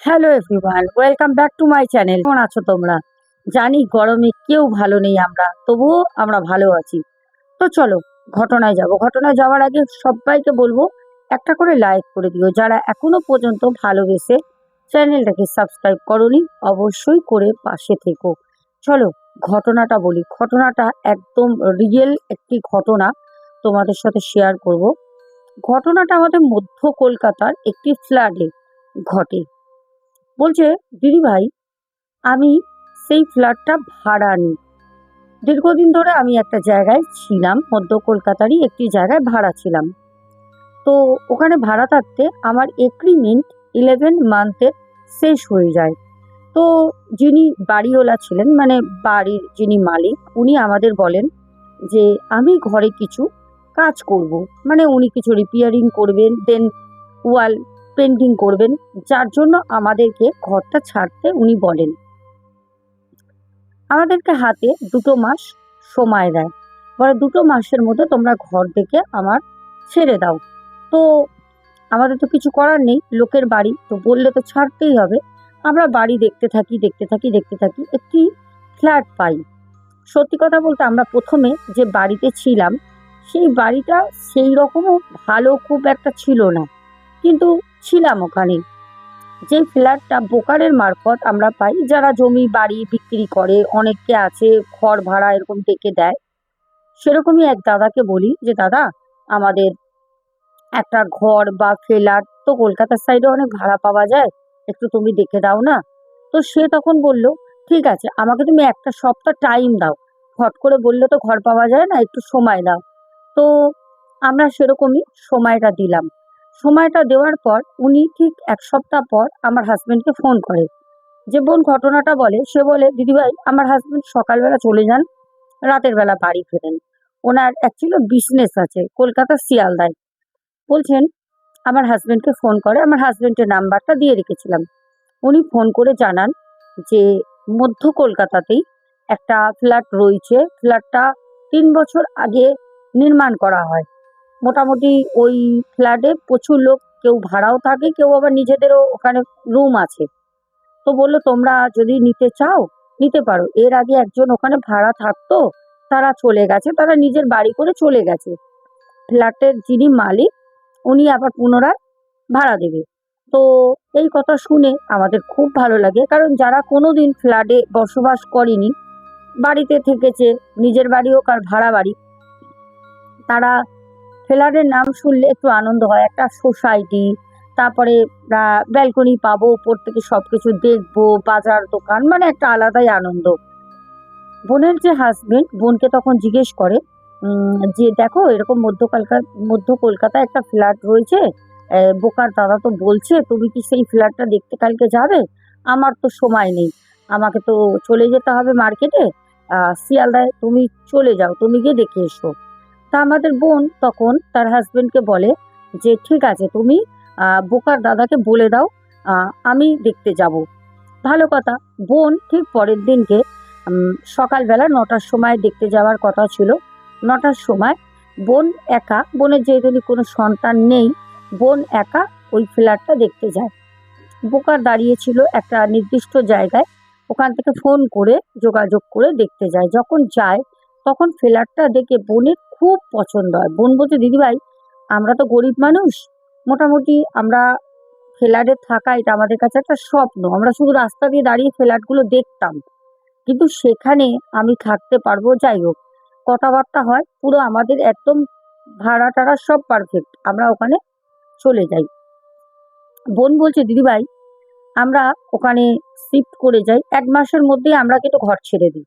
Hello everyone welcome back to my channel কেমন আছো তোমরা? জানি গরমে কেউ ভালো নেই আমরা, তবুও আমরা ভালো আছি। তো চলো, ঘটনায় যাব। ঘটনায় যাওয়ার আগে সবাইকে বলব, একটা করে লাইক করে দিও। যারা এখনও পর্যন্ত ভালোবেসে চ্যানেলটাকে সাবস্ক্রাইব করনি, অবশ্যই করে পাশে থেকো। চলো, ঘটনাটা বলি। ঘটনাটা একদম রিয়েল একটি ঘটনা তোমাদের সাথে শেয়ার করব। ঘটনাটা আমাদের মধ্য কলকাতার একটি ফ্ল্যাটে ঘটে। বলছে, দিদি ভাই, আমি সেই ফ্ল্যাটটা ভাড়া নিই। দীর্ঘদিন ধরে আমি একটা জায়গায় ছিলাম, মধ্য কলকাতারই একটি জায়গায় ভাড়া ছিলাম। তো ওখানে ভাড়া থাকতে আমার এগ্রিমেন্ট ইলেভেন মান্থের শেষ হয়ে যায়। তো যিনি বাড়িওয়ালা ছিলেন মানে বাড়ির যিনি মালিক, উনি আমাদের বলেন যে, আমি ঘরে কিছু কাজ করব। মানে উনি কিছু রিপেয়ারিং করবেন দেন ওয়াল পেন্টিং করবেন, যার জন্য আমাদেরকে ঘরটা ছাড়তে উনি বলেন। আমাদেরকে হাতে দুটো মাস সময় দেয়। পরে দুটো মাসের মধ্যে তোমরা ঘর থেকে আমার ছেড়ে দাও। তো আমাদের তো কিছু করার নেই, লোকের বাড়ি, তো বললে তো ছাড়তেই হবে। আমরা বাড়ি দেখতে থাকি দেখতে থাকি দেখতে থাকি, একটি ফ্ল্যাট পাই। সত্যি কথা বলতে আমরা প্রথমে যে বাড়িতে ছিলাম, সেই বাড়িটা সেই রকমও ভালো খুব একটা ছিল না। কিন্তু ছিলাম ওখানে। যে ফ্ল্যাটটা ব্রোকারের মারফত আমরা পাই, যারা জমি, বাড়ি বিক্রি করে অনেকে আছে, ঘর ভাড়া এরকম ডেকে দেয়, সেরকমই এক দাদাকে বলি যে, দাদা, আমাদের একটা ঘর বা ফ্ল্যাট তো কলকাতার সাইডে অনেক ভাড়া পাওয়া যায়, একটু তুমি দেখে দাও না? তো সে তখন বলল, ঠিক আছে, আমাকে তুমি একটা সপ্তাহ টাইম দাও। হট করে বললে, তো ঘর পাওয়া যায় না, একটু সময় দাও। তো আমরা সেরকমই সময়টা দিলাম। সময়টা দেওয়ার পর উনি ঠিক এক সপ্তাহ পর আমার হাজব্যান্ডকে ফোন করে। যে বোন ঘটনাটা বলে, সে বলে দিদিভাই আমার হাজব্যান্ড সকালবেলা চলে যান, রাতের বেলা বাড়ি ফেরেন। ওনার অ্যাকচুয়ালি বিজনেস আছে কলকাতা শিয়ালদায়। বলছেন, আমার হাজব্যান্ডকে ফোন করে, আমার হাজব্যান্ডের নাম্বারটা দিয়ে রেখেছিলাম। উনি ফোন করে জানান যে, মধ্য কলকাতাতেই একটা ফ্ল্যাট রয়েছে। ফ্ল্যাটটা তিন বছর আগে নির্মাণ করা হয়। মোটামুটি ওই ফ্ল্যাটে প্রচুর লোক, কেউ ভাড়াও থাকে, কেউ আবার নিজেদেরও ওখানে রুম আছে। তো বলল, তোমরা যদি নিতে চাও, নিতে পারো। এর আগে একজন ওখানে ভাড়া থাকতো, তারা চলে গেছে, তারা নিজের বাড়ি করে চলে গেছে। ফ্ল্যাটের যিনি মালিক, উনি আবার পুনরায় ভাড়া দেবে। তো এই কথা শুনে আমাদের খুব ভালো লাগে, কারণ যারা কোনোদিন ফ্ল্যাটে বসবাস করেনি, বাড়িতে থেকেছে, নিজের বাড়ি হোক আর ভাড়া বাড়ি, তারা ফ্ল্যাটের নাম শুনলে একটু আনন্দ হয়। একটা সোসাইটি, তারপরে ব্যালকনি পাবো, উপর থেকে সব কিছু দেখব, বাজার দোকান মানে একটা আলাদাই আনন্দ। বোনের যে হাজবেন্ড বোনকে তখন জিজ্ঞেস করে যে দেখো, এরকম মধ্য কলকাতা মধ্য কলকাতায় একটা ফ্ল্যাট রয়েছে। বোকার দাদা তো বলছে, তুমি কি সেই ফ্ল্যাটটা দেখতে কালকে যাবে? আমার তো সময় নেই। আমাকে তো চলে যেতে হবে মার্কেটে। শিয়ালদায় তুমি চলে যাও, তুমি গিয়ে দেখে এসো। তা আমাদের বোন তখন তার হাজবেন্ডকে বলে যে, ঠিক আছে তুমি বোকার দাদাকে বলে দাও আমি দেখতে যাব। ভালো কথা। বোন ঠিক পরের দিনকে সকালবেলা নটার সময় দেখতে যাওয়ার কথা ছিল। নটার সময় বোন একা, বোনের যেহেতু কোনো সন্তান নেই, বোন একা ওই ফ্ল্যাটটা দেখতে যায়। বোকার দাঁড়িয়ে ছিল একটা নির্দিষ্ট জায়গায়, ওখান থেকে ফোন করে, যোগাযোগ করে দেখতে যায়। যখন যায় তখন ফ্ল্যাটটা দেখে বোনের খুব পছন্দ হয়। বোন বলছে, দিদিভাই, আমরা তো গরিব মানুষ। মোটামুটি আমরা ফ্ল্যাটে থাকা এটা আমাদের কাছে একটা স্বপ্ন। আমরা শুধু রাস্তা দিয়ে দাঁড়িয়ে ফ্ল্যাটগুলো দেখতাম। কিন্তু সেখানে আমি থাকতে পারব, যাই হোক। কথাবার্তা হয়, পুরো আমাদের একদম ভাড়া টাড়া সব পারফেক্ট আমরা ওখানে চলে যাই। বোন বলছে, দিদিভাই, আমরা ওখানে শিফট করে যাই। এক মাসের মধ্যেই আমরা কিন্তু ঘর ছেড়ে দিই।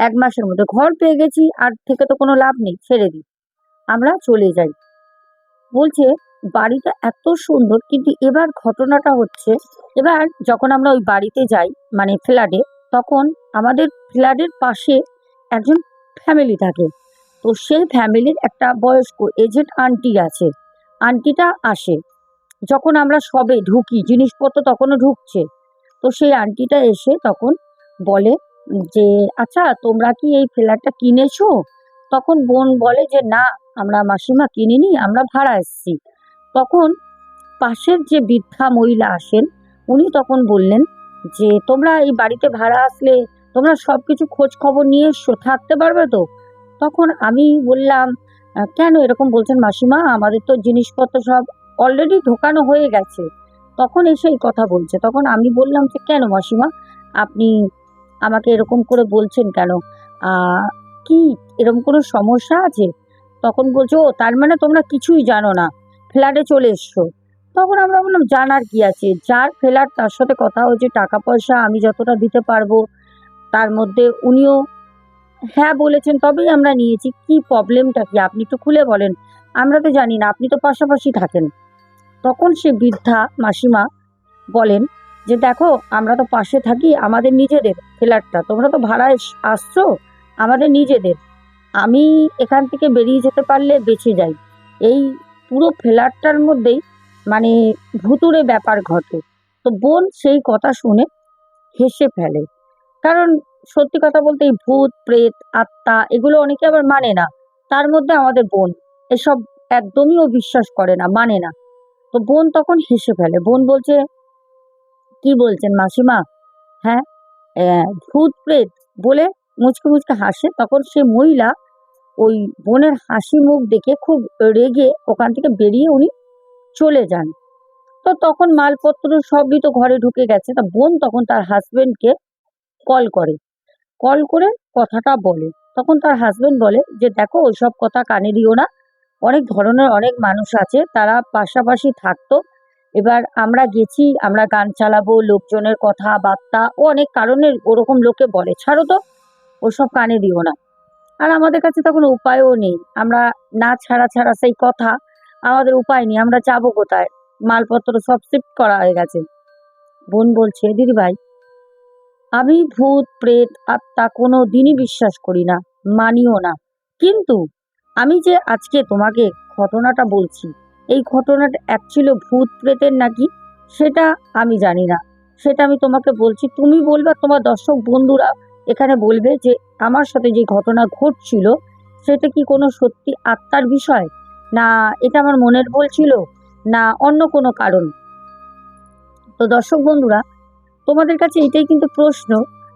এক মাসের মধ্যে ঘর পেয়ে গেছি, আর থেকে তো কোনো লাভ নেই, ছেড়ে দিই। আমরা চলে যাই। বলছে, বাড়িটা এত সুন্দর, কিন্তু এবার ঘটনাটা হচ্ছে, এবার যখন আমরা ওই বাড়িতে যাই মানে ফ্ল্যাটে, তখন আমাদের ফ্ল্যাটের পাশে একজন ফ্যামিলি থাকে। তো সেই ফ্যামিলির একটা বয়স্ক এজেন্ট আন্টি আছে। আন্টিটা আসে। যখন আমরা সবে ঢুকি, জিনিসপত্র তখনও ঢুকছে। তো সেই আন্টিটা এসে তখন বলে যে আচ্ছা তোমরা কি এই ফ্ল্যাটটা কিনেছো? তখন বোন বলে যে, না, আমরা মাসিমা কিনিনি, আমরা ভাড়া এসেছি। তখন পাশের যে বৃদ্ধা মহিলা আসেন, উনি তখন বললেন যে, তোমরা এই বাড়িতে ভাড়া আসলে তোমরা সব কিছু খোঁজ খবর নিয়ে এসছো থাকতে পারবে তো? তখন আমি বললাম কেন এরকম বলছেন মাসিমা? আমাদের তো জিনিসপত্র সব অলরেডি ঢোকানো হয়ে গেছে। তখন এসে এই কথা বলছে। তখন আমি বললাম যে, কেন মাসিমা? আপনি আমাকে এরকম করে বলছেন কেন? কি এরকম কোনো সমস্যা আছে? তখন বলছে, ও, তার মানে তোমরা কিছুই জানো না। ফ্ল্যাটে চলে এসছো। তখন আমরা বললাম জানার কি আছে? যার ফ্ল্যাট, তার সাথে কথা হয়েছে টাকা পয়সা আমি যতটা দিতে পারব, তার মধ্যে উনিও হ্যাঁ বলেছেন, তবেই আমরা নিয়েছি। কি প্রবলেমটা কি? আপনি একটু খুলে বলেন। আমরা তো জানি না, আপনি তো পাশাপাশি থাকেন। তখন সে বৃদ্ধা মাসিমা বলেন যে দেখো, আমরা তো পাশে থাকি আমাদের নিজেদের ফ্ল্যাটটা তোমরা তো ভাড়ায় আসছো আমাদের নিজেদের। আমি এখান থেকে বেরিয়ে যেতে পারলে বেঁচে যাই। এই পুরো ফ্ল্যাটটার মধ্যেই মানে ভুতুরে ব্যাপার ঘটে। তো বোন সেই কথা শুনে হেসে ফেলে। কারণ সত্যি কথা বলতে এই ভূত, প্রেত, আত্মা এগুলো অনেকে আবার মানে না। তার মধ্যে আমাদের বোন এসব একদমই ও বিশ্বাস করে না মানে না। তো বোন তখন হেসে ফেলে। বোন বলছে কি বলছেন মাসিমা? হ্যাঁ? ভূত প্রেত বলে মুচকে মুচকে হাসে। তখন সে মহিলা ওই বোনের হাসি মুখ দেখে খুব রেগে ওখান থেকে বেরিয়ে উনি চলে যান। তো তখন মালপত্র সবই তো ঘরে ঢুকে গেছে। তা বোন তখন তার হাজবেন্ডকে কল করে। কল করে কথাটা বলে। তখন তার হাজবেন্ড বলে যে, দেখো, ওইসব কথা কানে দিও না। অনেক ধরনের অনেক মানুষ আছে। তারা পাশাপাশি থাকতো। এবার আমরা গেছি, আমরা গান চালাবো, লোকজনের কথাবার্তা ও অনেক কারণের ওরকম লোকে বলে। ছাড়ো তো, ওসব কানে দিও না। আর আমাদের কাছে তখন উপায়ও নেই। আমরা না ছাড়া ছাড়া সেই কথা, আমাদের উপায় নেই। আমরা যাব কোথায়? মালপত্র সব শিফট করা হয়ে গেছে। বোন বলছে, দিদি ভাই, আমি ভূত, প্রেত, আত্মা কোনো দিনই বিশ্বাস করি না, মানিও না। কিন্তু আমি যে আজকে তোমাকে ঘটনাটা বলছি এই ঘটনাটা অ্যাকচুয়ালি ভূত প্রেতের নাকি? সেটা আমি জানি না। সেটা আমি তোমাকে বলছি। তুমি বলবে, তোমার দর্শক বন্ধুরা এখানে বলবে যে, আমার সাথে যে ঘটনা ঘটছিল, সেটা কি কোনো সত্যি আত্মার বিষয়? না, এটা আমার মনের ভুল ছিল, না, অন্য কোনো কারণ। তো দর্শক বন্ধুরা, তোমাদের কাছে এটাই কিন্তু প্রশ্ন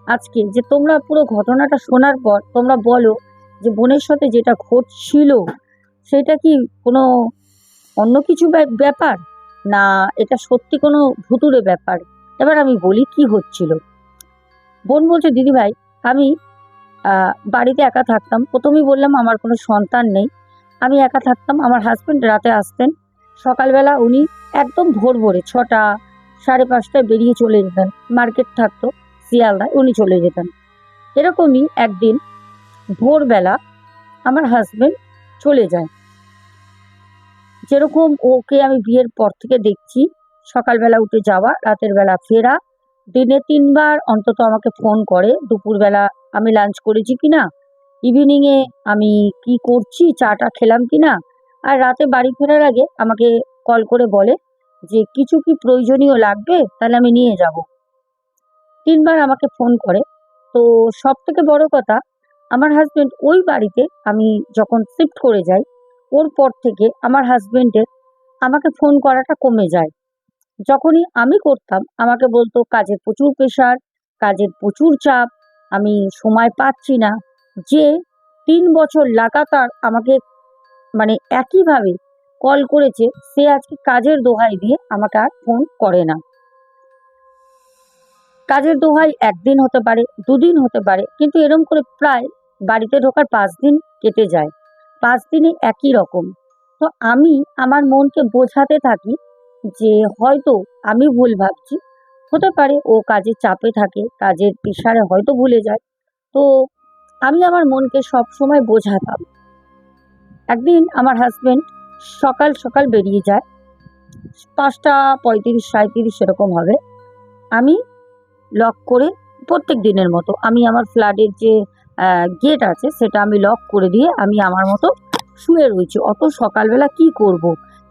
আজকে, যে তোমরা পুরো ঘটনাটা শোনার পর তোমরা বলো যে, বোনের সাথে যেটা ঘটছিল, সেটা কি কোনো অন্য কিছু ব্যা- ব্যাপার? না, এটা সত্যি কোনো ভুতুরে ব্যাপার। এবার আমি বলি কি হচ্ছিল। বোন বলছে দিদি ভাই আমি বাড়িতে একা থাকতাম। প্রথমেই বললাম আমার কোনো সন্তান নেই। আমি একা থাকতাম। আমার হাজব্যান্ড রাতে আসতেন। সকালবেলা উনি একদম ভোর ভোরে ছটা, সাড়ে পাঁচটায় বেরিয়ে চলে যেতেন। মার্কেট থাকতো, শিয়ালদায় উনি চলে যেতেন। এরকমই একদিন ভোরবেলা আমার হাজবেন্ড চলে যায়। যেরকম ওকে আমি বিয়ের পর থেকে দেখছি, সকালবেলা উঠে যাওয়া, রাতের বেলা ফেরা, দিনে তিনবার অন্তত আমাকে ফোন করে, দুপুরবেলা আমি লাঞ্চ করেছি কি না ইভিনিংয়ে আমি কি করছি, চাটা খেলাম কি না আর রাতে বাড়ি ফেরার আগে আমাকে কল করে বলে যে, কিছু কি প্রয়োজনীয় লাগবে? তাহলে আমি নিয়ে যাব। তিনবার আমাকে ফোন করে। তো সব থেকে বড় কথা, আমার হাজব্যান্ড ওই বাড়িতে আমি যখন শিফট করে যাই ওর পর থেকে আমার হাজবেন্ডের আমাকে ফোন করাটা কমে যায়। যখনই আমি করতাম, আমাকে বলতো কাজের প্রচুর প্রেশার কাজের প্রচুর চাপ, আমি সময় পাচ্ছি না। যে তিন বছর লাগাতার আমাকে মানে একইভাবে কল করেছে, সে আজকে কাজের দোহাই দিয়ে আমাকে আর ফোন করে না। কাজের দোহাই একদিন হতে পারে, দুদিন হতে পারে, কিন্তু এরকম করে প্রায় বাড়িতে ঢোকার পাঁচ দিন কেটে যায়। পাঁচ দিনে একই রকম। তো আমি আমার মনকে বোঝাতে থাকি যে হয়তো আমি ভুল ভাবছি। হতে পারে ও কাজের চাপে থাকে, কাজের প্রেশারে হয়তো ভুলে যায়। তো আমি আমার মনকে সব সময় বোঝাতাম। একদিন আমার হাজব্যান্ড সকাল সকাল বেরিয়ে যায়। পাঁচটা পঁয়ত্রিশ সাঁত্রিশ এরকম হবে। আমি লক করে প্রত্যেক দিনের মতো আমি আমার ফ্ল্যাটের যে গেট আছে, সেটা আমি লক করে দিয়ে আমি আমার মতো শুয়ে রয়েছি। অত সকালবেলা কি করব?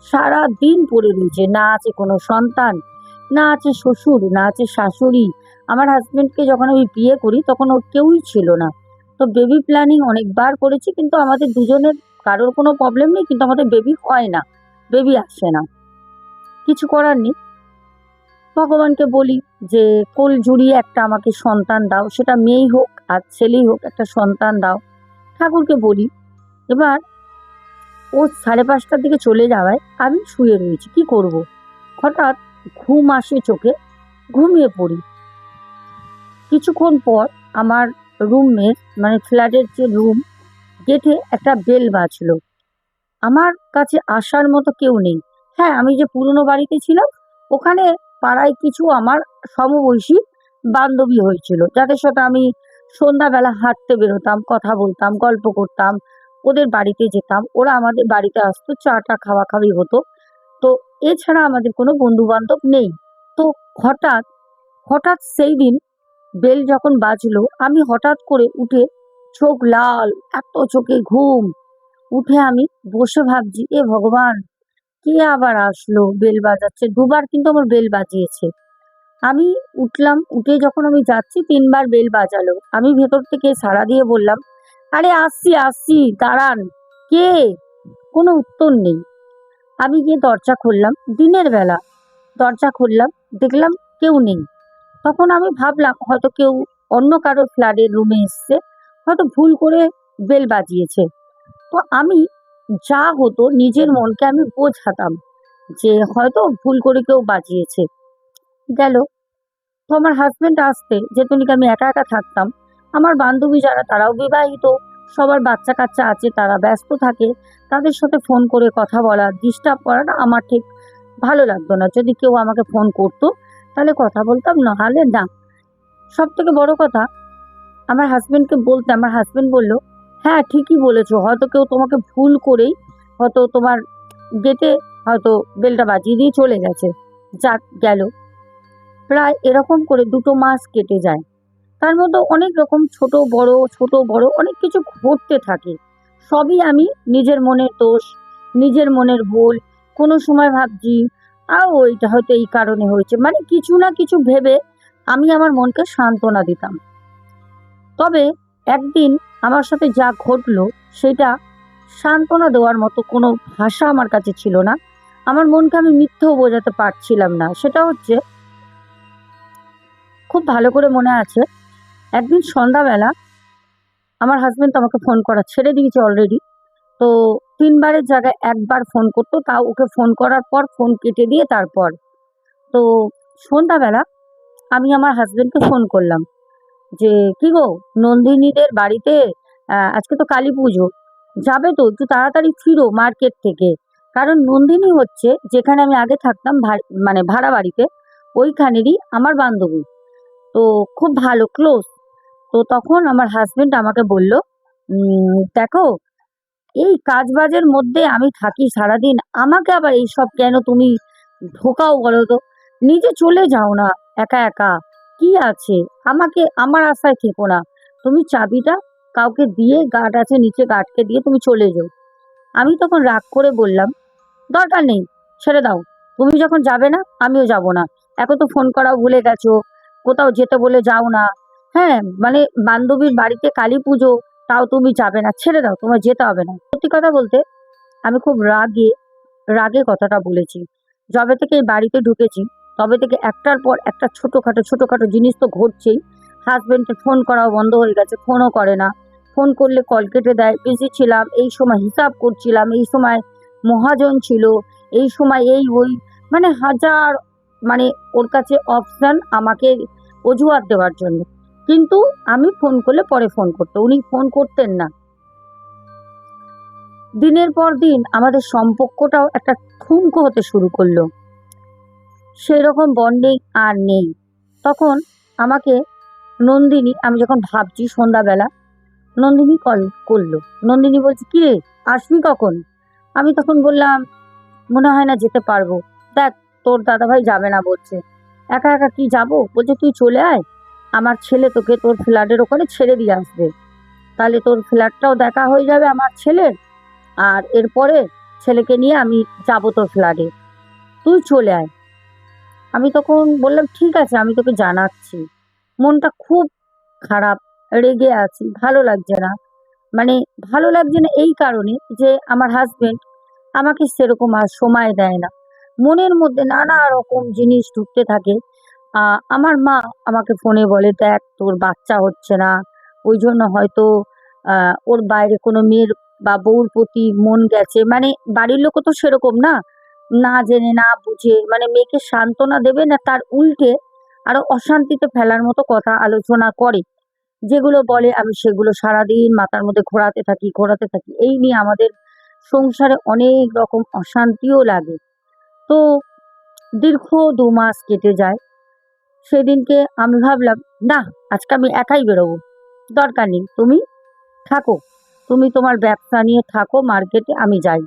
সারা দিন পড়ে রয়েছে। না আছে কোনো সন্তান, না আছে শ্বশুর, না আছে শাশুড়ি। আমার হাজব্যান্ডকে যখন আমি বিয়ে করি, তখন ওর কেউই ছিল না। তো বেবি প্ল্যানিং অনেকবার করেছি, কিন্তু আমাদের দুজনের কারোর কোনো প্রবলেম নেই, কিন্তু আমাদের বেবি হয় না। বেবি আসে না। কিছু করার নেই। ভগবানকে বলি যে, কোল জুড়িয়ে একটা আমাকে সন্তান দাও, সেটা মেয়েই হোক আর ছেলেই হোক, একটা সন্তান দাও। ঠাকুরকে বলি, এবার ও সাড়ে পাঁচটার দিকে চলে যাওয়ায় আমি শুয়ে রয়েছি, কি করব। হঠাৎ ঘুম আসে চোখে, ঘুমিয়ে পড়ি। কিছুক্ষণ পর আমার রুমমেট মানে ফ্ল্যাটের যে রুম, গেটে একটা বেল বাজলো। আমার কাছে আসার মতো কেউ নেই। হ্যাঁ আমি যে পুরনো বাড়িতে ছিলাম, ওখানে পাড়ায় কিছু আমার সমবয়সী বান্ধবী হয়েছিল, যাদের সাথে আমি সন্ধ্যাবেলা হাঁটতে বেরোতাম, কথা বলতাম, গল্প করতাম, ওদের বাড়িতে যেতাম। ওরা আমাদের বাড়িতে আসতো, চাটা খাওয়া খাওয়ি হতো। তো এছাড়া আমাদের কোনো বন্ধু বান্ধব নেই। তো হঠাৎ হঠাৎ সেই দিন বেল যখন বাজলো, আমি হঠাৎ করে উঠে চোখ লাল, এত চোখে ঘুম। উঠে আমি বসে ভাবছি, এ ভগবান, কে আবার আসলো বেল বাজাচ্ছে? দুবার কিন্তু আমার বেল বাজিয়েছে। আমি উঠলাম, উঠে যখন আমি যাচ্ছি, তিনবার বেল বাজালো। আমি ভেতর থেকে সাড়া দিয়ে বললাম, আরে আসছি আসছি, দাঁড়ান। কে? কোনো উত্তর নেই। আমি গিয়ে দরজা খুললাম, দিনের বেলা। দরজা খুললাম, দেখলাম কেউ নেই। তখন আমি ভাবলাম, হয়তো কেউ অন্য কারোর ফ্ল্যাটের রুমে এসছে, হয়তো ভুল করে বেল বাজিয়েছে। তো আমি যা হতো, নিজের মনকে আমি বোঝাতাম যে হয়তো ভুল করে কেউ বাজিয়েছে। গেল। তো আমার হাজবেন্ড আসতে, যেহেতু আমি একা একা থাকতাম, আমার বান্ধবী যারা তারাও বিবাহিত, সবার বাচ্চা কাচ্চা আছে, তারা ব্যস্ত থাকে, তাদের সাথে ফোন করে কথা বলা ডিস্টার্ব করাটা আমার ঠিক ভালো লাগতো না। যদি কেউ আমাকে ফোন করতো, তাহলে কথা বলতাম, নাহলে না। সব থেকে বড় কথা, আমার হাজবেন্ডকে বলতে, আমার হাজবেন্ড বলল হ্যাঁ ঠিকই বলেছ। হয়তো কেউ তোমাকে ভুল করেই, হয়তো তোমার গেটে হয়তো বেলটা বাজিয়ে দিয়ে চলে গেছে। যাক, গেল। প্রায় এরকম করে দুটো মাস কেটে যায়। তার মধ্যে অনেক রকম ছোট, বড় ছোট, বড় অনেক কিছু ঘটতে থাকে। সবই আমি নিজের মনের দোষ, নিজের মনের ভুল, কোনো সময় ভাবছি আ ওইটা হয়তো এই কারণে হয়েছে। মানে কিছু না কিছু ভেবে আমি আমার মনকে সান্ত্বনা দিতাম। তবে একদিন আমার সাথে যা ঘটলো, সেটা সান্ত্বনা দেওয়ার মতো কোনো ভাষা আমার কাছে ছিল না। আমার মনকে আমি মিথ্যেও বোঝাতে পারছিলাম না। সেটা হচ্ছে খুব ভালো করে মনে আছে। একদিন সন্ধ্যাবেলা আমার হাজবেন্ড আমাকে ফোন করা, ছেড়ে দিয়েছে অলরেডি তো তিনবারের জায়গায় একবার ফোন করতো, তাও ওকে ফোন করার পর ফোন কেটে দিয়ে তারপর। তো সন্ধ্যাবেলা আমি আমার হাজবেন্ডকে ফোন করলাম যে, কি গো, নন্দিনীদের বাড়িতে আজকে তো কালী পুজো। যাবে তো, একটু তাড়াতাড়ি ফিরো মার্কেট থেকে। কারণ নন্দিনী হচ্ছে, যেখানে আমি আগে থাকতাম মানে ভাড়া বাড়িতে, ওইখানেরই আমার বান্ধবী। তো খুব ভালো ক্লোজ তো তখন আমার হাজবেন্ড আমাকে বলল দেখো, এই কাজবাজের মধ্যে আমি থাকি সারাদিন, আমাকে আবার এইসব কেন তুমি ঢোকাও বলো তো? নিজে চলে যাও না, একা একা। কি আছে? আমাকে, আমার আশায় থেকো না। তুমি চাবিটা কাউকে দিয়ে গার্ড আছে নিচে গার্ডকে দিয়ে তুমি চলে যাও। আমি তখন রাগ করে বললাম, দরকার নেই, ছেড়ে দাও। তুমি যখন যাবে না, আমিও যাব না। এখন তো ফোন করাও ভুলে গেছো। কোথাও যেতে বলে যাও না। হ্যাঁ মানে বান্ধবীর বাড়িতে কালী পুজো, তাও তুমি যাবে না, ছেড়ে দাও, তোমার যেতে হবে না। সত্যি কথা বলতে, আমি খুব রাগে রাগে কথাটা বলেছি। যবে থেকে এই বাড়িতে ঢুকেছি, তবে থেকে একটার পর একটা ছোটোখাটো ছোটোখাটো জিনিস তো ঘটছেই। হাজবেন্ডকে ফোন করাও বন্ধ হয়ে গেছে, ফোনও করে না। ফোন করলে কল কেটে দেয়, বিজি ছিলাম, এই সময় হিসাব করছিলাম, এই সময় মহাজন ছিল, এই সময় এই ওই মানে হাজার মানে ওর কাছে অপশান আমাকে অজুহাত দেওয়ার জন্য। কিন্তু আমি ফোন করলে পরে ফোন করতো। উনি ফোন করতেন না। দিনের পর দিন আমাদের সম্পর্কটাও একটা ঠুনকো হতে শুরু করল। সেই রকম বন্ডিং আর নেই। তখন আমাকে নন্দিনী, আমি যখন ভাবছি সন্ধ্যাবেলা, নন্দিনী কল করল। নন্দিনী বলছে, কি রে, আসবি কখন? আমি তখন বললাম, মনে হয় না যেতে পারব। দেখ তোর দাদাভাই যাবে না বলছে। একা একা কি যাব? বলছে, তুই চলে আয়। আমার ছেলে তোকে তোর ফ্ল্যাটের ওখানে ছেড়ে দিয়ে আসবে। তাহলে তোর ফ্ল্যাটটাও দেখা হয়ে যাবে আমার ছেলের আর এরপরে ছেলেকে নিয়ে আমি যাব তোর ফ্ল্যাটে। তুই চলে আয়। আমি তখন বললাম, ঠিক আছে, আমি তোকে জানাচ্ছি। মনটা খুব খারাপ, রেগে আছি, ভালো লাগছে না। মানে ভালো লাগছে না এই কারণে যে আমার হাজবেন্ড আমাকে সেরকম আর সময় দেয় না। মনের মধ্যে নানা রকম জিনিস ঢুকতে থাকে। আমার মা আমাকে ফোনে বলে, দেখ, তোর বাচ্চা হচ্ছে না। ওই জন্য হয়তো ওর বাইরে কোনো মেয়ের বা বউর প্রতি মন গেছে। মানে বাড়ির লোকও তো সেরকম না। না জেনে, না বুঝে মানে মেয়েকে সান্ত্বনা দেবে না, তার উল্টে আরও অশান্তিতে ফেলার মতো কথা আলোচনা করে। যেগুলো বলে, আমি সেগুলো সারাদিন মাথার মধ্যে ঘোরাতে থাকি ঘোরাতে থাকি। এই নিয়ে আমাদের সংসারে অনেক রকম অশান্তিও লাগে। তো দীর্ঘ দু মাস কেটে যায়। সেদিনকে আমি ভাবলাম, না, আজকে আমি একাই বেরোবো। দরকার নেই, তুমি থাকো। তুমি তোমার ব্যবসা নিয়ে থাকো মার্কেটে আমি যাই।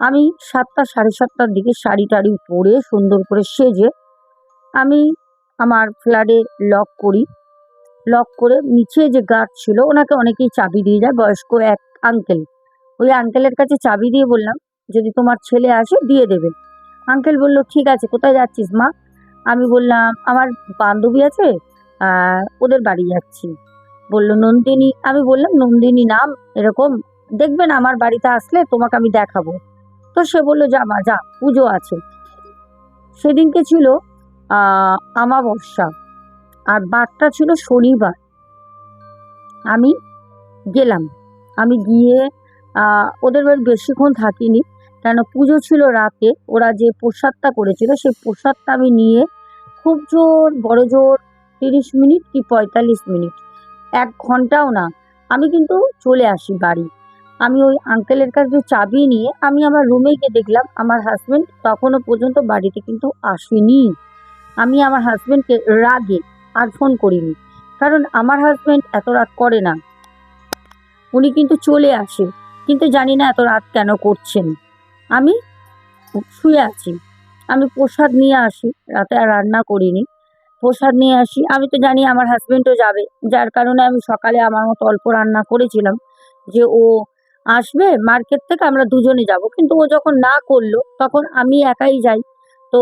আমি সাতটা, সাড়ে সাতটার দিকে শাড়ি টাড়ি পরে সুন্দর করে সেজে আমি আমার ফ্ল্যাটে লক করি। লক করে নিচে যে গার্ড ছিল, ওনাকে অনেকেই চাবি দিয়ে যায় বয়স্ক এক আঙ্কেল ওই আঙ্কেলের কাছে চাবি দিয়ে বললাম, যদি তোমার ছেলে আসে, দিয়ে দেবে। আঙ্কেল বলল, ঠিক আছে, কোথায় যাচ্ছিস মা? আমি বললাম, আমার বান্ধবী আছে ওদের বাড়ি যাচ্ছি। বলল, নন্দিনী? আমি বললাম, নন্দিনী নাম এরকম দেখবেন আমার বাড়িতে আসলে তোমাকে আমি দেখাবো। তো সে বলল, যা মা, যা, পুজো আছে। সেদিনকে ছিল আমাবস্যা আর বারটা ছিল শনিবার। আমি গেলাম, আমি গিয়ে ওদের বাড়ি বেশিক্ষণ থাকিনি কেন পুজো ছিল রাতে, ওরা যে প্রসাদটা করেছিল, সেই প্রসাদটা আমি নিয়ে খুব জোর, বড় জোর, তিরিশ মিনিট কি পঁয়তাল্লিশ মিনিট, এক ঘন্টাও না, আমি কিন্তু চলে আসি বাড়ি। আমি ওই আঙ্কেলের কাছে চাবি নিয়ে আমি আমার রুমে গিয়ে দেখলাম, আমার হাজব্যান্ড তখনও পর্যন্ত বাড়িতে কিন্তু আসেনি। আমি আমার হাজব্যান্ডকে রাগে আর ফোন করিনি, কারণ আমার হাজব্যান্ড এত রাত করে না। উনি কিন্তু চলে আসে, কিন্তু জানি না এত রাত কেন করছেন। আমি শুয়ে আছি। আমি প্রসাদ নিয়ে আসি, রাতে আর রান্না করিনি। প্রসাদ নিয়ে আসি। আমি তো জানি আমার হাজব্যান্ডও যাবে। যার কারণে আমি সকালে আমার মতো অল্প রান্না করেছিলাম যে ও আসবে মার্কেট থেকে আমরা দুজনে যাব। কিন্তু ও যখন না করল, তখন আমি একাই যাই। তো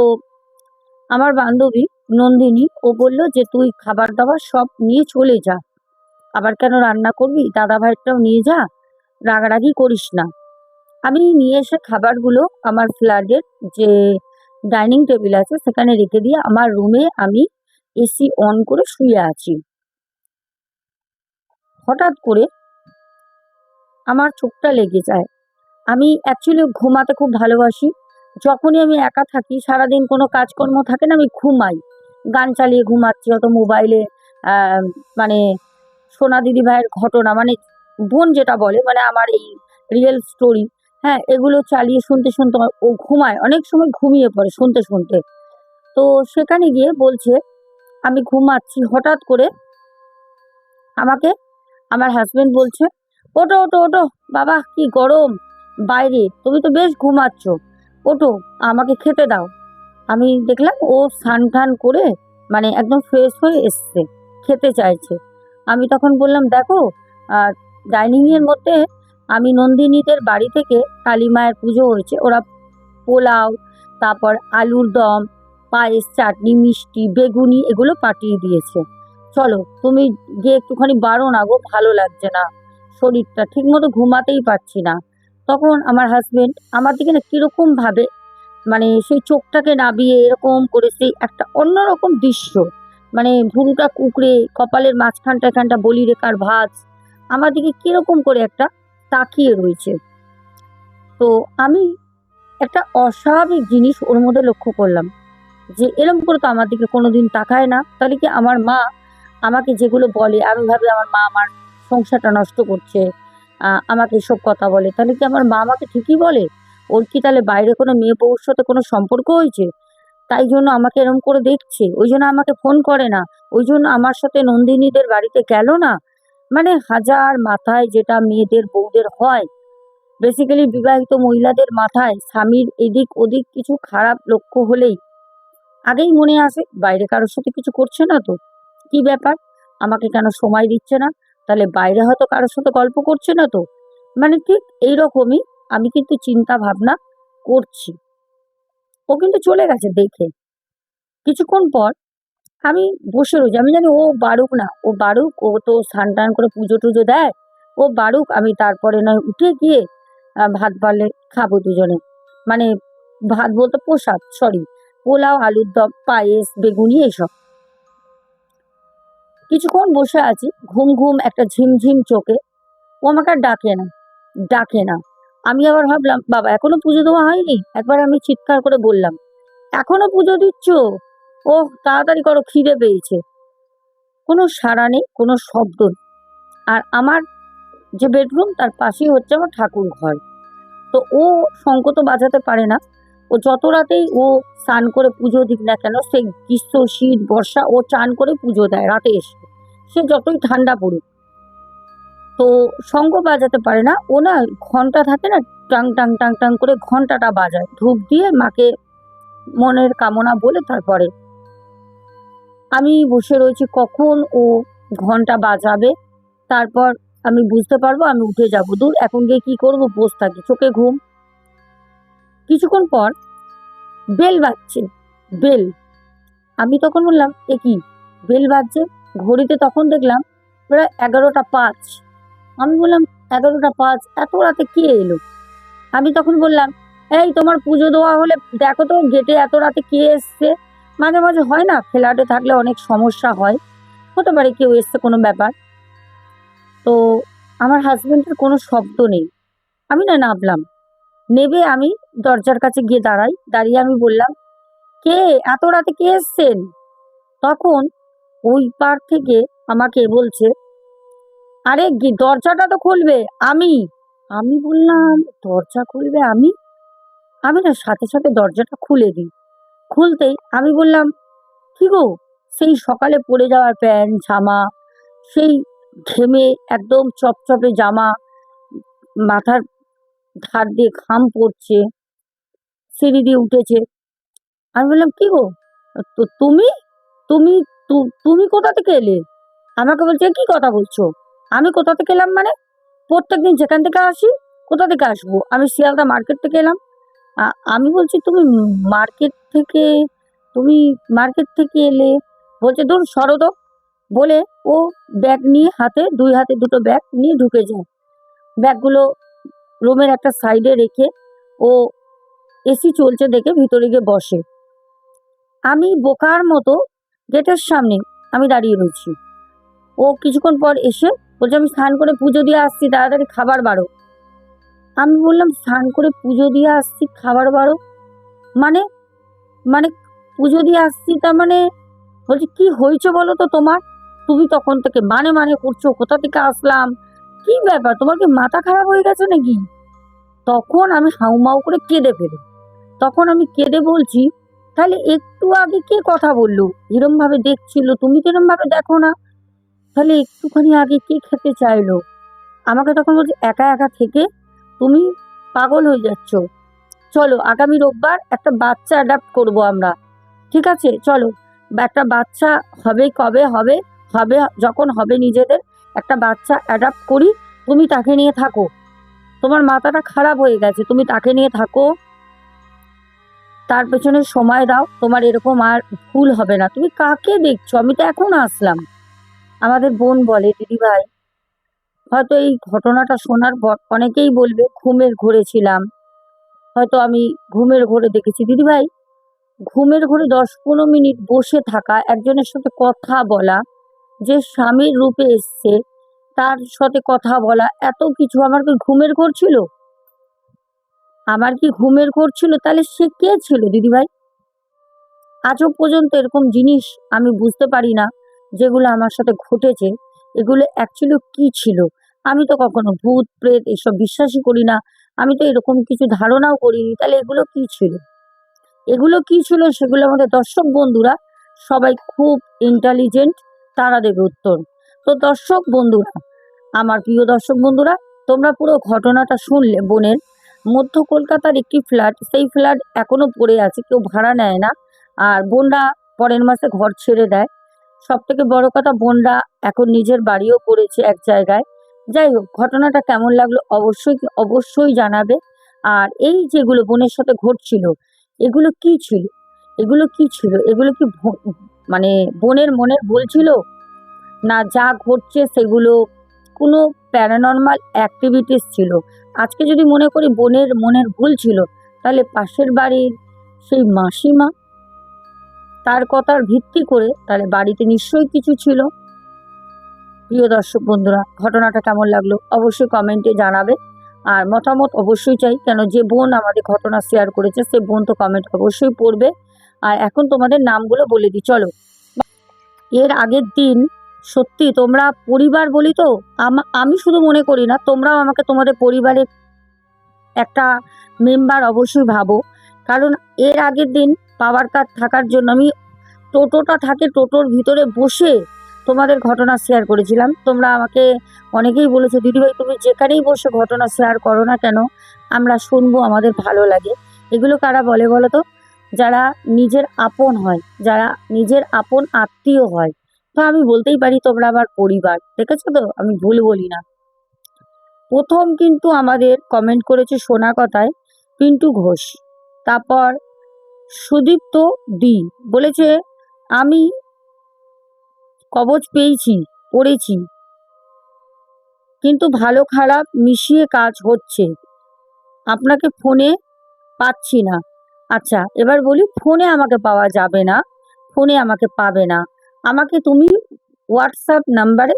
আমার বান্ধবী নন্দিনী, ও বলল যে তুই খাবার দাবার সব নিয়ে চলে যা। আবার কেন রান্না করবি? দাদা ভাইটাও নিয়ে যা। রাগারাগি করিস না। আমি নিয়ে এসে খাবারগুলো আমার ফ্ল্যাটের যে ডাইনিং টেবিল আছে, সেখানে রেখে দিয়ে আমার রুমে আমি এসি অন করে শুয়ে আছি। হঠাৎ করে আমার চোখটা লেগে যায়। আমি অ্যাকচুয়ালি ঘুমাতে খুব ভালোবাসি। যখনই আমি একা থাকি, সারাদিন কোনো কাজকর্ম থাকে না, আমি ঘুমাই। গান চালিয়ে ঘুমাচ্ছি, হয়তো মোবাইলে মানে সোনা দিদি ভাইয়ের ঘটনা মানে বোন যেটা বলে মানে আমার এই রিয়েল স্টোরি হ্যাঁ এগুলো চালিয়ে শুনতে শুনতে ও ঘুমায়। অনেক সময় ঘুমিয়ে পড়ে শুনতে শুনতে। তো সেখানে গিয়ে বলছে, আমি ঘুমাচ্ছি। হঠাৎ করে আমাকে, আমার হাজবেন্ড বলছে ওটো ওটো ওটো বাবা, কি গরম। বাইরে, তুমি তো বেশ ঘুমাচ্ছ। ওটো আমাকে খেতে দাও। আমি দেখলাম ও স্নান টান করে মানে একদম ফ্রেশ হয়ে এসছে, খেতে চাইছে। আমি তখন বললাম, দেখো ডাইনিং এর মধ্যে আমি নন্দিনীদের বাড়ি থেকে কালী মায়ের পুজো হয়েছে। ওরা পোলাও, তারপর আলুর দম, পায়েস, চাটনি, মিষ্টি, বেগুনি এগুলো পাঠিয়ে দিয়েছে। চলো, তুমি গিয়ে একটুখানি বারো না গো, ভালো লাগছে না শরীরটা। ঠিক মতো ঘুমাতেই পারছি না। তখন আমার হাজবেন্ড আমার দিকে না কীরকম ভাবে মানে সেই চোখটাকে নাবিয়ে এরকম করে সেই একটা অন্যরকম দৃশ্য মানে ভুরুটা কুকড়ে, কপালের মাঝখানটা এখানটা বলি রেখার ভাজ, আমার দিকে কীরকম করে একটা তাকিয়ে রয়েছে। তো আমি একটা অস্বাভাবিক জিনিস ওর মধ্যে লক্ষ্য করলাম যে এরম করে তো আমার দিকে কোনোদিন তাকায় না। তাহলে কি আমার মা আমাকে যেগুলো বলে, আমি ভাবি আমার মা আমার সংসারটা নষ্ট করছে আমাকে এসব কথা বলে। তাহলে কি আমার মা আমাকে ঠিকই বলে? ওর কি তাহলে বাইরে কোনো মেয়ে বউর সাথে কোনো সম্পর্ক হয়েছে? তাই জন্য আমাকে এরম করে দেখছে। ওই জন্য আমাকে ফোন করে না। ওই জন্য আমার সাথে নন্দিনীদের বাড়িতে গেল না। মানে হাজার মাথায় যেটা মেয়েদের, বউদের হয়। বেসিক্যালি বিবাহিত মহিলাদের মাথায় স্বামীর এদিক ওদিক কিছু খারাপ লক্ষ্য হলেই আগেই মনে আসে, বাইরে কারোর সাথে কিছু করছে না তো। কি ব্যাপার? আমাকে কেন সময় দিচ্ছে না? তাহলে বাইরে হয়তো কারোর সাথে গল্প করছে না তো। মানে ঠিক এইরকমই আমি কিন্তু চিন্তা ভাবনা করছি। ও কিন্তু চলে গেছে দেখে। কিছুক্ষণ পর আমি বসে রয়েছি। আমি জানি ও বাড়ুক না। ও বাড়ুক ও তো স্নান টান করে পুজো টুজো দেয়। ও বাড়ুক আমি তারপরে নয়, উঠে গিয়ে ভাত বাড়লে খাব দুজনে। মানে ভাত বলতে প্রসাদ সরি পোলাও, আলুর দম, পায়েস, বেগুনি, এসব। কিছুক্ষণ বসে আছি, ঘুম ঘুম, একটা ঝিমঝিম চোখে। ও আমাকে আর ডাকে না ডাকে না। আমি আবার ভাবলাম, বাবা, এখনও পুজো দেওয়া হয়নি? একবার আমি চিৎকার করে বললাম, এখনও পুজো দিচ্ছ? ও তাড়াতাড়ি করো, খিদে পেয়েছে। কোনো সাড়া নেই, কোনো শব্দ আর আমার যে বেডরুম তার পাশেই হচ্ছে আমার ঠাকুর ঘর। তো ও শঙ্খ তো বাজাতে পারে না। ও যত রাতেই ও স্নান করে পুজো দিক না কেন, সে গ্রীষ্ম, শীত, বর্ষা, ও চান করে পুজো দেয় রাতে এসে। সে যতই ঠান্ডা পড়ুক। তো শঙ্খ বাজাতে পারে না। ও না ঘণ্টা থাকে না টাং টাং টাং টাং করে ঘন্টাটা বাজায়। ধূপ দিয়ে মাকে মনের কামনা বলে তারপরে আমি বসে রয়েছি কখন ও ঘণ্টা বাজাবে, তারপর আমি বুঝতে পারব আমি উঠে যাব। দূর, এখন গিয়ে কি করব? বসে থাকি, চোখে ঘুম। কিছুক্ষণ পর বেল বাজছে, বেল। আমি তখন বললাম, এ কি? বেল বাজছে? ঘড়িতে তখন দেখলাম প্রায় এগারোটা পাঁচ। আমি বললাম, এগারোটা পাঁচ? এত রাতে কে এলো? আমি তখন বললাম, এই তোমার পুজো দেওয়া হলে, দেখো তো গেটে এত রাতে কে এসছে? মাঝে মাঝে হয় না ফ্ল্যাটে থাকলে অনেক সমস্যা হয়। হতে পারে কেউ এসছে কোনো ব্যাপার। তো আমার হাজবেন্ডের কোনো শব্দ নেই। আমি না নামলাম নেবে আমি, দরজার কাছে গিয়ে দাঁড়াই। দাঁড়িয়ে আমি বললাম, কে? এত রাতে কে এসছেন? তখন ওই পার থেকে আমাকে বলছে, আরে দরজাটা তো খুলবে, আমি। আমি বললাম, দরজা খুলবে আমি? আমি না সাথে সাথে দরজাটা খুলে দিই। খুলতেই আমি বললাম, কি গো? সেই সকালে পরে যাওয়ার প্যান্ট, জামা, সেই ঘেমে একদম চপচপে জামা, মাথার ধার দিয়ে ঘাম পড়ছে, সিঁড়ি দিয়ে উঠেছে। আমি বললাম, কি গো? তো তুমি? তুমি তুমি কোথা থেকে এলে? আমাকে বলছে, কি কথা বলছো? আমি কোথা থেকে এলাম মানে? প্রত্যেকদিন যেখান থেকে আসি, কোথা থেকে আসব? আমি শিয়ালদা মার্কেট থেকে এলাম আমি বলছি, তুমি মার্কেট থেকে, তুমি মার্কেট থেকে এলে বলছে ধর তো বলে ও ব্যাগ নিয়ে হাতে, দুই হাতে দুটো ব্যাগ নিয়ে ঢুকে যায়। ব্যাগগুলো রুমের একটা সাইডে রেখে ও এসি চলছে দেখে ভিতরে গিয়ে বসে। আমি বোকার মতো গেটের সামনে আমি দাঁড়িয়ে রয়েছি। ও কিছুক্ষণ পর এসে বলছে, আমি স্নান করে পুজো দিয়ে আসছি, তাড়াতাড়ি খাবার বাড়ো। আমি বললাম, স্নান করে পুজো দিয়ে আসছি, খাবার বাড়ো মানে মানে পুজো দিয়ে আসছি, তার মানে বলছি, কি হয়েছে বলো তো তোমার? তুমি তখন থেকে মানে মানে করছ, কোথা থেকে আসলাম? কি ব্যাপার? তোমার কি মাথা খারাপ হয়ে গেছে নাকি? তখন আমি হাউমাউ করে কেঁদে ফেলি। তখন আমি কেঁদে বলছি, তাহলে একটু আগে কে কথা বলল? এরম ভাবে দেখছিল, তুমি তো এরম ভাবে দেখো না। তাহলে একটুখানি আগে কে খেতে চাইলো? আমাকে তখন বলছে, একা একা থেকে তুমি পাগল হয়ে যাচ্ছ। চলো, আগামী রোববার একটা বাচ্চা অ্যাডাপ্ট করব আমরা। ঠিক আছে? চলো, একটা বাচ্চা হবে কবে? হবে হবে যখন হবে নিজেদের, একটা বাচ্চা অ্যাডাপ্ট করি, তুমি তাকে নিয়ে থাকো। তোমার মাথাটা খারাপ হয়ে গেছে, তুমি তাকে নিয়ে থাকো। তার পেছনে সময় দাও, তোমার এরকম আর ভুল হবে না। তুমি কাকে দেখছ? আমি তো এখন আসলাম। আমাদের বোন বলে দিদি ভাই হয়তো এই ঘটনাটা শোনার পর অনেকেই বলবে, ঘুমের ঘোরে ছিলাম। হয়তো আমি ঘুমের ঘোরে দেখেছি। দিদি ভাই ঘুমের ঘোরে দশ পনেরো মিনিট বসে থাকা, একজনের সাথে কথা বলা, যে স্বামীর রূপে এসছে, তার সাথে কথা বলা, এত কিছু আমার কি ঘুমের ঘোর ছিল? আমার কি ঘুমের ঘোর ছিল? তাহলে সে কে ছিল দিদিভাই? আজও পর্যন্ত এরকম জিনিস আমি বুঝতে পারি না, যেগুলো আমার সাথে ঘটেছে। এগুলো অ্যাকচুয়ালি কি ছিল? আমি তো কখনো ভূত, প্রেত এসব বিশ্বাসই করি না। আমি তো এরকম কিছু ধারণাও করিনি। তাহলে এগুলো কি ছিল? এগুলো কি ছিল সেগুলো আমাদের দর্শক বন্ধুরা সবাই খুব ইন্টেলিজেন্ট তারা দেবে উত্তর। তো দর্শক বন্ধুরা, আমার প্রিয় দর্শক বন্ধুরা, তোমরা পুরো ঘটনাটা শুনলে বোনের। মধ্য কলকাতার একটি ফ্ল্যাট, সেই ফ্ল্যাট এখনও পড়ে আছে, কেউ ভাড়া নেয় না। আর বোনরা পরের মাসে ঘর ছেড়ে দেয়। সব থেকে বড় কথা বোনরা এখন নিজের বাড়িও করেছে এক জায়গায়। যাই হোক, ঘটনাটা কেমন লাগল অবশ্যই অবশ্যই জানাবে। আর এই যেগুলো বোনের সাথে ঘটছিল, এগুলো কি ছিল? এগুলো কি ছিল? এগুলো কি মানে বোনের মনের ভুল ছিল? না যা ঘটছে সেগুলো কোনো প্যারানর্মাল অ্যাক্টিভিটিস ছিল? আজকে যদি মনে করি বোনের মনের ভুল ছিল, তাহলে পাশের বাড়ির সেই মাসিমা তার কথার ভিত্তি করে তাহলে বাড়িতে নিশ্চয়ই কিছু ছিল। প্রিয় দর্শক বন্ধুরা, ঘটনাটা কেমন লাগল অবশ্যই কমেন্টে জানাবে। আর মতামত অবশ্যই চাই, কেন যে বোন আমাদের ঘটনা শেয়ার করেছে, সে বোন তো কমেন্ট অবশ্যই পড়বে। আর এখন তোমাদের নামগুলো বলে দিই, চলো। এর আগের দিন, সত্যি তোমরা পরিবার বলি তো, আমা- শুধু মনে করি না, তোমরাও আমাকে তোমাদের পরিবারের একটা মেম্বার অবশ্যই ভাবো। কারণ এর আগের দিন পাওয়ার কার্ড থাকার জন্য আমি টোটোটা থাকে টোটোর ভিতরে বসে তোমাদের ঘটনা শেয়ার করেছিলাম। তোমরা আমাকে অনেকেই বলেছ, দিদিভাই, তুমি যেখানেই বসে ঘটনা শেয়ার করো না কেন? আমরা শুনব, আমাদের ভালো লাগে। এগুলো কারা বলে বলো তো? যারা নিজের আপন হয়, যারা নিজের আপন আত্মীয় হয়। তো আমি বলতেই পারি, তোমরা আমার পরিবার। দেখেছ তো? আমি ভুল বলি না। প্রথম কিন্তু আমাদের কমেন্ট করেছে সোনা কথায়, পিন্টু ঘোষ। তারপর সুদীপ্ত দি বলেছে, আমি কবচ পেয়েছি পড়েছি কিন্তু ভালো খারাপ মিশিয়ে কাজ হচ্ছে। আপনাকে ফোনে পাচ্ছি না। আচ্ছা এবার বলি, ফোনে আমাকে পাওয়া যাবে না, ফোনে আমাকে পাবে না। আমাকে তুমি হোয়াটসঅ্যাপ নাম্বারে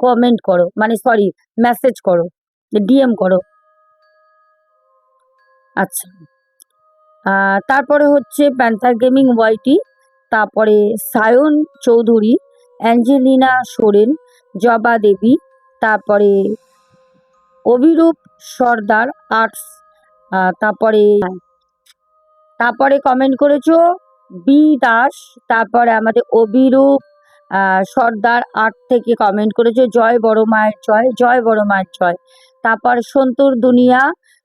কমেন্ট করো মানে সরি মেসেজ করো ডিএম করো। আচ্ছা। তারপরে হচ্ছে প্যান্থার গেমিং ওয়াইটি তারপরে সায়ন চৌধুরী অ্যাঞ্জেলিনা সোরেন জবা দেবী তারপরে অভিরূপ সর্দার আর্টস তারপরে তারপরে কমেন্ট করেছ বি দাস তারপরে আমাদের অভিরূপ সর্দার আর্ট থেকে কমেন্ট করেছ, জয় বড় মায়ের জয় জয় বড় মায়ের জয়। তারপর সন্তুর দুনিয়া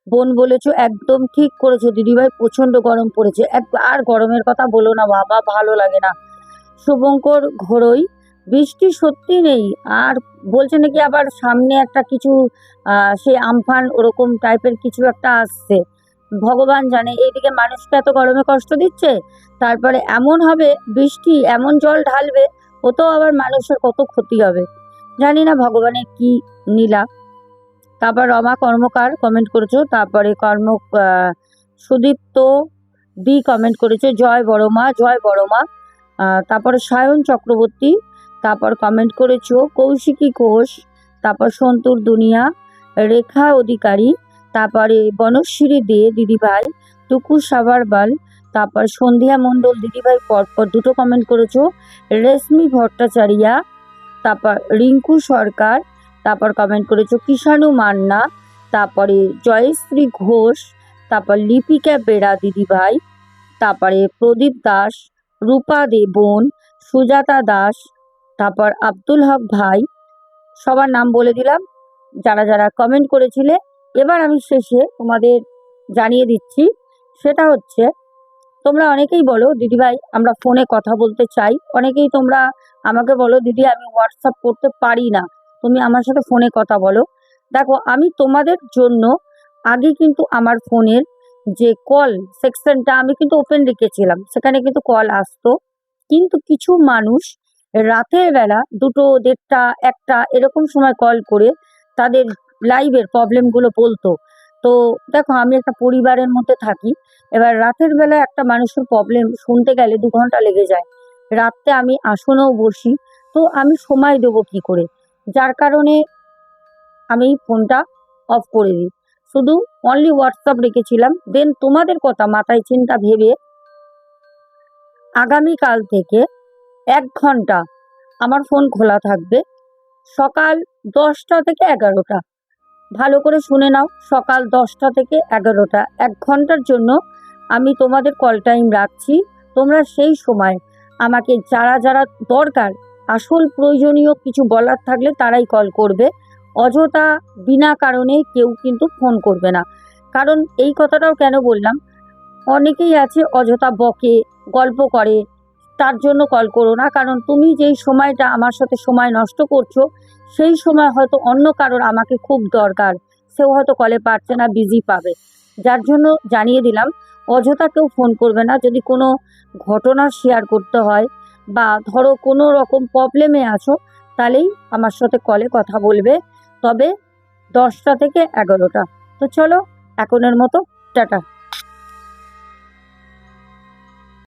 বোন বলেছ একদম ঠিক করেছ। দিদিভাই প্রচণ্ড গরম পড়েছে। এক আর গরমের কথা বলো না বাবা ভালো লাগে না। শুভঙ্কর ঘোরই বৃষ্টি সত্যি নেই। আর বলছে নাকি আবার সামনে একটা কিছু আহ, সে আমফান ওরকম টাইপের কিছু একটা আসছে। ভগবান জানে এইদিকে মানুষকে এত গরমে কষ্ট দিচ্ছে? তারপরে এমন হবে বৃষ্টি এমন জল ঢালবে ওতেও আবার মানুষের কত ক্ষতি হবে। জানি না ভগবানের কি নীলা। তারপর রমা কর্মকার কমেন্ট করেছ, তারপরে কর্ম সুদীপ্ত দি কমেন্ট করেছে, জয় বড় মা জয় বড় মা তারপরে সায়ন চক্রবর্তী, তারপর কমেন্ট করেছ, কৌশিকী ঘোষ, তারপর সন্তুর দুনিয়া, রেখা অধিকারী, তারপরে বনশ্রী দে দিদিভাই, টুকু সাভারবাল তারপর সন্ধ্যা মণ্ডল দিদিভাই পরপর দুটো কমেন্ট করেছ, রেশমি ভট্টাচারিয়া, তারপর রিঙ্কু সরকার তারপর কমেন্ট করেছ কিষাণু মান্না, তারপরে জয়শ্রী ঘোষ, তারপর লিপিকা বেড়া দিদিভাই, তারপরে প্রদীপ দাস, রূপা দে বোন সুজাতা দাস, তারপর আব্দুল হক ভাই, সবার নাম বলে দিলাম, যারা যারা কমেন্ট করেছিলে। এবার আমি শেষে তোমাদের জানিয়ে দিচ্ছি, সেটা হচ্ছে, তোমরা অনেকেই বলো, দিদিভাই, আমরা ফোনে কথা বলতে চাই। অনেকেই তোমরা আমাকে বলো, দিদি, আমি হোয়াটসঅ্যাপ করতে পারি না। তুমি আমার সাথে ফোনে কথা বলো। দেখো, আমি তোমাদের জন্য আগে কিন্তু আমার ফোনের যে কল সেকশনটা আমি কিন্তু ওপেন রেখেছিলাম। সেখানে কিন্তু কল আসতো। কিন্তু কিছু মানুষ রাতের বেলা দুটো, দেড়টা, একটা এরকম সময় কল করে তাদের লাইভের প্রবলেমগুলো বলতো। তো দেখো, আমি একটা পরিবারের মধ্যে থাকি। এবার রাতের বেলা একটা মানুষের প্রবলেম শুনতে গেলে দু ঘণ্টা লেগে যায়। রাত্রে আমি আসনেও বসি। তো আমি সময় দেবো কি করে? যার কারণে আমি ফোনটা অফ করে দিই। শুধু অনলি হোয়াটসঅ্যাপ রেখেছিলাম। দেন তোমাদের কথা মাথায় চিন্তা ভেবে আগামীকাল থেকে এক ঘণ্টা আমার ফোন খোলা থাকবে। সকাল দশটা থেকে এগারোটা। ভালো করে শুনে নাও, সকাল দশটা থেকে এগারোটা। এক ঘণ্টার জন্য আমি তোমাদের কল টাইম রাখছি। তোমরা সেই সময় আমাকে যারা যারা দরকার আসল প্রয়োজনীয় কিছু বলার থাকলে তারাই কল করবে। অযথা বিনা কারণে কেউ কিন্তু ফোন করবে না। কারণ এই কথাটাও কেন বললাম? অনেকেই আছে অযথা বকে, গল্প করে, তার জন্য কল করো না। কারণ তুমি যেই সময়টা আমার সাথে সময় নষ্ট করছ, সেই সময় হয়তো অন্য কারোর আমাকে খুব দরকার। সেও হয়তো কলে পারছে না বিজি পাবে। যার জন্য জানিয়ে দিলাম, অযথা কেউ ফোন করবে না। যদি কোনো ঘটনা শেয়ার করতে হয় বা ধরো কোনো রকম প্রবলেমে আছো, তাহলেই আমার সাথে কলে কথা বলবে। তবে দশটা থেকে এগারোটা। তো চলো, এখনের মতো, টাটা।